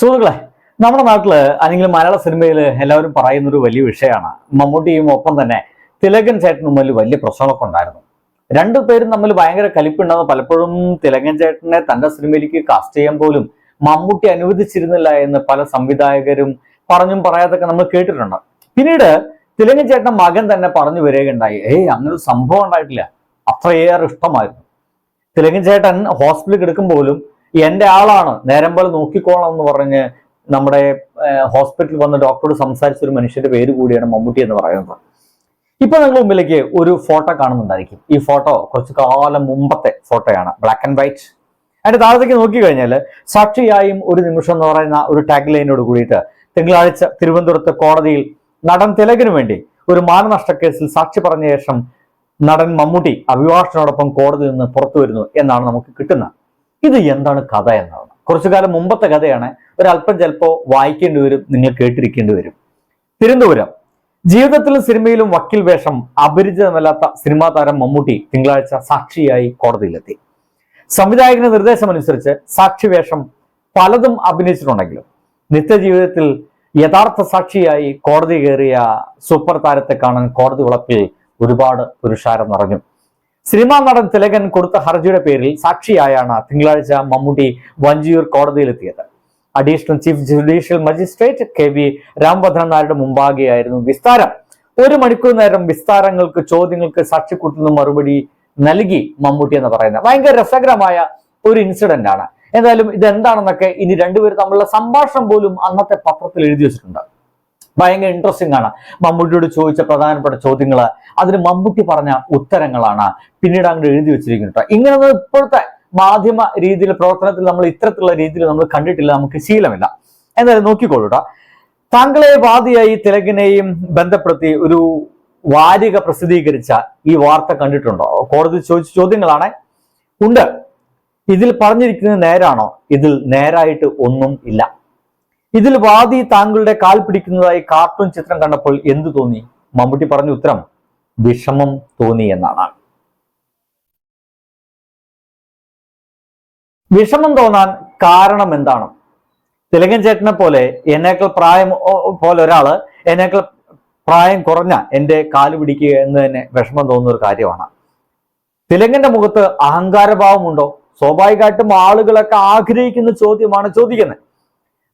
സുഹൃത്തുക്കളെ നമ്മുടെ നാട്ടിൽ അല്ലെങ്കിൽ മലയാള സിനിമയിൽ എല്ലാവരും പറയുന്ന ഒരു വലിയ വിഷയമാണ്. മമ്മൂട്ടിയും ഒപ്പം തന്നെ തിലകൻ ചേട്ടനും തമ്മിൽ വലിയ പ്രശ്നങ്ങളൊക്കെ ഉണ്ടായിരുന്നു. രണ്ടു പേരും തമ്മിൽ ഭയങ്കര കലിപ്പുണ്ടെന്ന് പലപ്പോഴും തിലകൻ ചേട്ടനെ തന്റെ സിനിമയിലേക്ക് കാസ്റ്റ് ചെയ്യാൻ പോലും മമ്മൂട്ടി അനുവദിച്ചിരുന്നില്ല എന്ന് പല സംവിധായകരും പറഞ്ഞും പറയാതൊക്കെ നമ്മൾ കേട്ടിട്ടുണ്ട്. പിന്നീട് തിലകൻ ചേട്ടൻ മകൻ തന്നെ പറഞ്ഞു വരികയുണ്ടായി. ഏയ് അങ്ങനൊരു സംഭവം ഉണ്ടായിട്ടില്ല. അത്രയേറെ ഇഷ്ടമായിരുന്നു. തിലകൻ ചേട്ടൻ ഹോസ്പിറ്റലിൽ കിടക്കുമ്പോഴും എന്റെ ആളാണ്. നേരം പോലെ നോക്കിക്കോളാം എന്ന് പറഞ്ഞ് നമ്മുടെ ഹോസ്പിറ്റലിൽ വന്ന ഡോക്ടറോട് സംസാരിച്ച ഒരു മനുഷ്യന്റെ പേര് കൂടിയാണ് മമ്മൂട്ടി എന്ന് പറയുന്നത്. ഇപ്പൊ നിങ്ങൾ മുമ്പിലേക്ക് ഒരു ഫോട്ടോ കാണുന്നുണ്ടായിരിക്കും. ഈ ഫോട്ടോ കുറച്ച് കാലം മുമ്പത്തെ ഫോട്ടോയാണ്. ബ്ലാക്ക് ആൻഡ് വൈറ്റ് അതിന്റെ താഴത്തേക്ക് നോക്കി കഴിഞ്ഞാൽ സാക്ഷിയായും ഒരു നിമിഷം എന്ന് പറയുന്ന ഒരു ടാഗ് ലൈനോട് കൂടിയിട്ട് തിങ്കളാഴ്ച തിരുവനന്തപുരത്ത് കോടതിയിൽ നടൻ തിലകിനു വേണ്ടി ഒരു മാനനഷ്ട കേസിൽ സാക്ഷി പറഞ്ഞ ശേഷം നടൻ മമ്മൂട്ടി അഭിഭാഷകനോടൊപ്പം കോടതിയിൽ നിന്ന് പുറത്തു വരുന്നു എന്നാണ് നമുക്ക് കിട്ടുന്നത്. ഇത് എന്താണ് കഥ എന്നാണ്. കുറച്ചു കാലം മുമ്പത്തെ കഥയാണ്. ഒരല്പം ചിലപ്പോ വായിക്കേണ്ടി വരും നിങ്ങൾ കേട്ടിരിക്കേണ്ടി വരും. തിരുവനന്തപുരം. ജീവിതത്തിലും സിനിമയിലും വക്കീൽ വേഷം അപരിചിതമല്ലാത്ത സിനിമാ താരം മമ്മൂട്ടി തിങ്കളാഴ്ച സാക്ഷിയായി കോടതിയിലെത്തി. സംവിധായകന്റെ നിർദ്ദേശമനുസരിച്ച് സാക്ഷി വേഷം പലതും അഭിനയിച്ചിട്ടുണ്ടെങ്കിലും നിത്യജീവിതത്തിൽ യഥാർത്ഥ സാക്ഷിയായി കോടതി കയറിയ സൂപ്പർ താരത്തെ കാണാൻ കോടതി വളപ്പിൽ ഒരുപാട് പുരുഷാരം നിറഞ്ഞു. സിനിമാ നടൻ തിലകൻ കൊടുത്ത ഹർജിയുടെ പേരിൽ സാക്ഷിയായാണ് തിങ്കളാഴ്ച Mammootty Vanchiyoor കോടതിയിലെത്തിയത്. Additional chief judicial magistrate K V Ramabhadran നായരുടെ മുമ്പാകെയായിരുന്നു വിസ്താരം. ഒരു മണിക്കൂർ നേരം വിസ്താരങ്ങൾക്ക് ചോദ്യങ്ങൾക്ക് സാക്ഷിക്കൂട്ടുന്ന മറുപടി നൽകി മമ്മൂട്ടി എന്ന് പറയുന്നത്. ഭയങ്കര രസകരമായ ഒരു ഇൻസിഡന്റ് ആണ്. എന്തായാലും ഇത് എന്താണെന്നൊക്കെ ഇനി രണ്ടുപേരും തമ്മിലുള്ള സംഭാഷണം പോലും അന്നത്തെ പത്രത്തിൽ എഴുതി വെച്ചിട്ടുണ്ട്. ഭയങ്കര ഇൻട്രസ്റ്റിംഗ് ആണ്. മമ്മൂട്ടിയോട് ചോദിച്ച പ്രധാനപ്പെട്ട ചോദ്യങ്ങൾ അതിന് മമ്മൂട്ടി പറഞ്ഞ ഉത്തരങ്ങളാണ്. പിന്നീട് അങ്ങോട്ട് എഴുതി വെച്ചിരിക്കുന്നത് ഇങ്ങനെ ഇപ്പോഴത്തെ മാധ്യമ രീതിയിൽ പ്രവർത്തനത്തിൽ നമ്മൾ ഇത്തരത്തിലുള്ള രീതിയിൽ നമ്മൾ കണ്ടിട്ടില്ല നമുക്ക് ശീലമില്ല. എന്തായാലും നോക്കിക്കോളൂട്ടോ താങ്കളെ വാദിയായി തിലകിനെയും ബന്ധപ്പെടുത്തി ഒരു വാരിക പ്രസിദ്ധീകരിച്ച ഈ വാർത്ത കണ്ടിട്ടുണ്ടോ? കോടതി ചോദിച്ച ചോദ്യങ്ങളാണ്. ഉണ്ട്. ഇതിൽ പറഞ്ഞിരിക്കുന്നത് നേരാണോ? ഇതിൽ നേരായിട്ട് ഒന്നും ഇല്ല. ഇതിൽ വാദി താങ്കളുടെ കാൽ പിടിക്കുന്നതായി കാർട്ടൂൺ ചിത്രം കണ്ടപ്പോൾ എന്തു തോന്നി? മമ്മൂട്ടി പറഞ്ഞ ഉത്തരം വിഷമം തോന്നി എന്നാണ്. വിഷമം തോന്നാൻ കാരണം എന്താണ്? തിലകൻ ചേട്ടനെ പോലെ എന്നേക്കാൾ പ്രായം പോലെ ഒരാൾ എന്നേക്കാൾ പ്രായം കുറഞ്ഞ എന്റെ കാൽ പിടിക്കുക എന്ന് തന്നെ വിഷമം തോന്നുന്ന ഒരു കാര്യമാണ്. തിലകന്റെ മുഖത്ത് അഹങ്കാരഭാവമുണ്ടോ? സ്വാഭാവികമായിട്ടും ആളുകളൊക്കെ ആഗ്രഹിക്കുന്ന ചോദ്യമാണ് ചോദിക്കുന്നത്.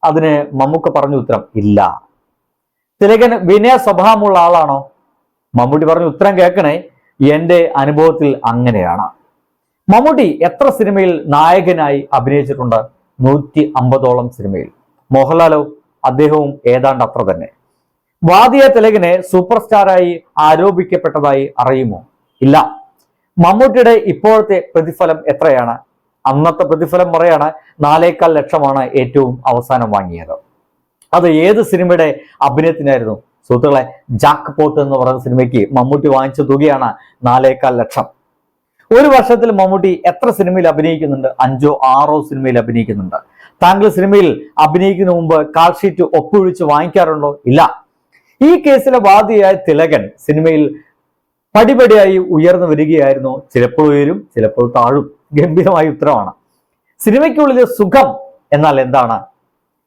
അതിന് മമ്മൂക്ക പറഞ്ഞ ഉത്തരം ഇല്ല. തിലകൻ വിനയ സ്വഭാവമുള്ള ആളാണോ? മമ്മൂട്ടി പറഞ്ഞ ഉത്തരം കേൾക്കണേ എന്റെ അനുഭവത്തിൽ അങ്ങനെയാണ്. മമ്മൂട്ടി എത്ര സിനിമയിൽ നായകനായി അഭിനയിച്ചിട്ടുണ്ട്? നൂറ്റി അമ്പതോളം സിനിമയിൽ. മോഹൻലാലോ അദ്ദേഹവും ഏതാണ്ട് അത്ര തന്നെ. വാദിയ തിലകനെ സൂപ്പർ സ്റ്റാറായി ആരോപിക്കപ്പെട്ടതായി അറിയുമോ? ഇല്ല. മമ്മൂട്ടിയുടെ ഇപ്പോഴത്തെ പ്രതിഫലം എത്രയാണ്? അന്നത്തെ പ്രതിഫലം പറയാണ് നാലേക്കാൽ ലക്ഷമാണ് ഏറ്റവും അവസാനം വാങ്ങിയത്. അത് ഏത് സിനിമയുടെ അഭിനയത്തിനായിരുന്നു? സുഹൃത്തുക്കളെ ജാക്ക് പോട്ട് എന്ന് പറയുന്ന സിനിമയ്ക്ക് മമ്മൂട്ടി വാങ്ങിച്ച തുകയാണ് നാലേക്കാൽ ലക്ഷം. ഒരു വർഷത്തിൽ മമ്മൂട്ടി എത്ര സിനിമയിൽ അഭിനയിക്കുന്നുണ്ട്? അഞ്ചോ ആറോ സിനിമയിൽ അഭിനയിക്കുന്നുണ്ട്. താങ്കൾ സിനിമയിൽ അഭിനയിക്കുന്ന മുമ്പ് കാൽഷീറ്റ് ഒപ്പുവിളിച്ച് വാങ്ങിക്കാറുണ്ടോ? ഇല്ല. ഈ കേസിലെ വാദിയായ തിലകൻ സിനിമയിൽ പടിപടിയായി ഉയർന്നു വരികയായിരുന്നു. ചിലപ്പോൾ ഉയരും ചിലപ്പോൾ താഴും. ഗംഭീരമായ ഉത്തരമാണ്. സിനിമയ്ക്കുള്ളിലെ സുഖം എന്നാൽ എന്താണ്?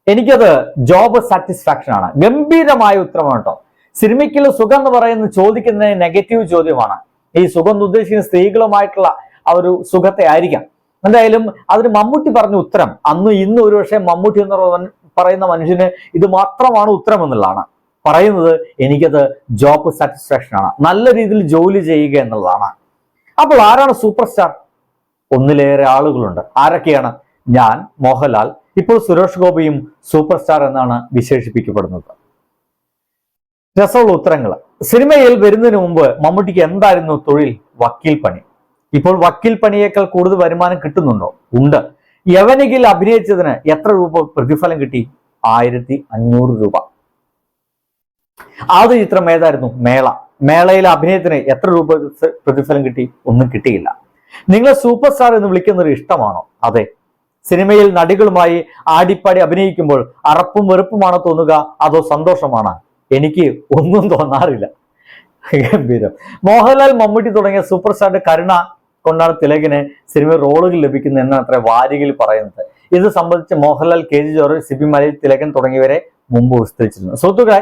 എനിക്കത് ജോബ് സാറ്റിസ്ഫാക്ഷൻ ആണ്. ഗംഭീരമായ ഉത്തരമാണ് കേട്ടോ. സിനിമയ്ക്കുള്ള സുഖം എന്ന് പറയുന്നത് ചോദിക്കുന്നത് നെഗറ്റീവ് ചോദ്യമാണ്. ഈ സുഖം എന്ന് ഉദ്ദേശിക്കുന്ന സ്ത്രീകളുമായിട്ടുള്ള ആ ഒരു സുഖത്തെ ആയിരിക്കാം. എന്തായാലും അതിന് മമ്മൂട്ടി പറഞ്ഞ ഉത്തരം അന്ന് ഇന്ന് ഒരുപക്ഷെ മമ്മൂട്ടി എന്ന് പറയുന്ന മനുഷ്യന് ഇത് മാത്രമാണ് ഉത്തരം എന്നുള്ളതാണ് പറയുന്നത് എനിക്കത് ജോബ് സാറ്റിസ്ഫാക്ഷൻ ആണ്. നല്ല രീതിയിൽ ജോലി ചെയ്യുക എന്നുള്ളതാണ്. അപ്പോൾ ആരാണ് സൂപ്പർ സ്റ്റാർ ഒന്നിലേറെ ആളുകളുണ്ട്. ആരൊക്കെയാണ്? ഞാൻ മോഹൻലാൽ ഇപ്പോൾ സുരേഷ് ഗോപിയും സൂപ്പർ സ്റ്റാർ എന്നാണ് വിശേഷിപ്പിക്കപ്പെടുന്നത്. രസമുള്ള ഉത്തരങ്ങൾ. സിനിമയിൽ വരുന്നതിന് മുമ്പ് മമ്മൂട്ടിക്ക് എന്തായിരുന്നു തൊഴിൽ? വക്കീൽ പണി. ഇപ്പോൾ വക്കീൽ പണിയേക്കാൾ കൂടുതൽ വരുമാനം കിട്ടുന്നുണ്ടോ? ഉണ്ട്. യവനികിൽ അഭിനയിച്ചതിന് എത്ര രൂപ പ്രതിഫലം കിട്ടി? ആയിരത്തി അഞ്ഞൂറ് രൂപ. ആദ്യ ചിത്രം ഏതായിരുന്നു? മേള. മേളയിലെ അഭിനയത്തിന് എത്ര രൂപ പ്രതിഫലം കിട്ടി? ഒന്നും കിട്ടിയില്ല. നിങ്ങളെ സൂപ്പർ സ്റ്റാർ എന്ന് വിളിക്കുന്ന ഒരു ഇഷ്ടമാണോ? അതെ. സിനിമയിൽ നടികളുമായി ആടിപ്പാടി അഭിനയിക്കുമ്പോൾ അറപ്പും വെറുപ്പുമാണോ തോന്നുക? അതോ സന്തോഷമാണ്? എനിക്ക് ഒന്നും തോന്നാറില്ല. ഗംഭീരം. മോഹൻലാൽ മമ്മൂട്ടി തുടങ്ങിയ സൂപ്പർ സ്റ്റാറിന്റെ കരുണ കൊണ്ടാണ് തിലകിന് സിനിമ റോളുകൾ ലഭിക്കുന്നത് എന്നാണ് അത്ര വാരികയിൽ പറയുന്നത്. ഇത് സംബന്ധിച്ച് Mohanlal K G George Sibi Malayil Thilakan തുടങ്ങിയവരെ മുമ്പ് വിസ്തരിച്ചിരുന്നു. സുഹൃത്തുക്കളെ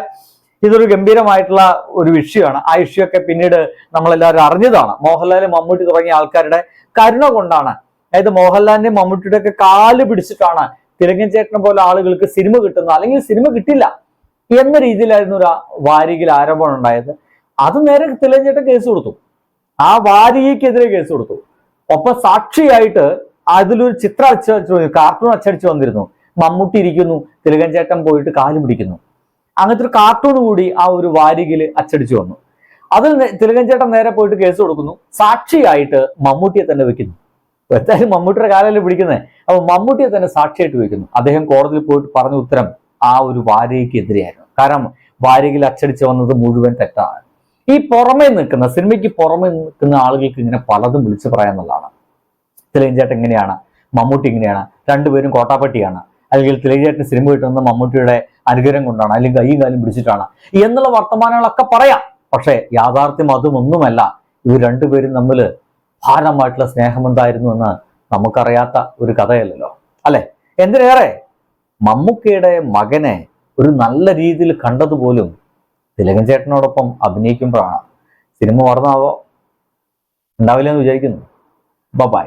ഇതൊരു ഗംഭീരമായിട്ടുള്ള ഒരു വിഷയമാണ്. ആ ഇഷ്യൂ പിന്നീട് നമ്മളെല്ലാവരും അറിഞ്ഞതാണ്. മോഹൻലാൽ മമ്മൂട്ടി തുടങ്ങിയ ആൾക്കാരുടെ കരുണ കൊണ്ടാണ്. അതായത് മോഹൻലാലിന്റെ മമ്മൂട്ടിയുടെ ഒക്കെ കാൽ പിടിച്ചിട്ടാണ് തിലകൻ ചേട്ടനെ പോലെ ആളുകൾക്ക് സിനിമ കിട്ടുന്നത്. അല്ലെങ്കിൽ സിനിമ കിട്ടില്ല എന്ന രീതിയിലായിരുന്നു ഒരു വാരികയിൽ ആരോപണം ഉണ്ടായത്. അത് നേരെ തിലകൻ ചേട്ടൻ കേസ് കൊടുത്തു. ആ വാരികയ്ക്കെതിരെ കേസ് കൊടുത്തു. ഒപ്പം സാക്ഷിയായിട്ട് അതിലൊരു ചിത്രം അച്ചടിച്ചു കാർട്ടൂൺ അച്ചടിച്ചു വന്നിരുന്നു. മമ്മൂട്ടി ഇരിക്കുന്നു തിലകൻ ചേട്ടൻ പോയിട്ട് കാൽ പിടിക്കുന്നു. അങ്ങനത്തെ ഒരു കാർട്ടൂൺ കൂടി ആ ഒരു വാരികയിൽ അച്ചടിച്ചു വന്നു. അതിൽ തിലകഞ്ചേട്ടൻ നേരെ പോയിട്ട് കേസ് കൊടുക്കുന്നു. സാക്ഷിയായിട്ട് മമ്മൂട്ടിയെ തന്നെ വെക്കുന്നു. എന്തായാലും മമ്മൂട്ടിയുടെ കാലല്ലേ പിടിക്കുന്നത് അപ്പൊ മമ്മൂട്ടിയെ തന്നെ സാക്ഷിയായിട്ട് വെക്കുന്നു. അദ്ദേഹം കോടതിയിൽ പോയിട്ട് പറഞ്ഞ ഉത്തരം ആ ഒരു വാരികയ്ക്ക് എതിരെയായിരുന്നു കാരണം വാരികയിൽ അച്ചടിച്ചു വന്നത് മുഴുവൻ തെറ്റാണ്. ഈ പുറമേ നിൽക്കുന്ന സിനിമയ്ക്ക് പുറമേ നിൽക്കുന്ന ആളുകൾക്ക് ഇങ്ങനെ പലതും വിളിച്ചു പറയാന്നുള്ളതാണ് തിലകഞ്ചേട്ടൻ എങ്ങനെയാണ് മമ്മൂട്ടി എങ്ങനെയാണ് രണ്ടുപേരും കോട്ടാപ്പട്ടിയാണ്. അല്ലെങ്കിൽ തിലകചേട്ടൻ സിനിമ കിട്ടുന്ന മമ്മൂട്ടിയുടെ അനുഗ്രഹം കൊണ്ടാണ് അല്ലെങ്കിൽ കൈയും കാലും പിടിച്ചിട്ടാണ്. എന്നുള്ള വർത്തമാനങ്ങളൊക്കെ പറയാം. പക്ഷേ യാഥാർത്ഥ്യം അതുമൊന്നുമല്ല. ഇവർ രണ്ടുപേരും തമ്മിൽ ഭാരമായിട്ടുള്ള സ്നേഹം എന്തായിരുന്നു എന്ന് നമുക്കറിയാത്ത ഒരു കഥയല്ലല്ലോ. അല്ലെ? എന്തിനേറെ? മമ്മൂക്കയുടെ മകനെ ഒരു നല്ല രീതിയിൽ കണ്ടതുപോലും തിലകൻ ചേട്ടനോടൊപ്പം അഭിനയിക്കുമ്പോഴാണ്. സിനിമ മറന്നാവോ? ഉണ്ടാവില്ലെന്ന് വിചാരിക്കുന്നു. ബൈ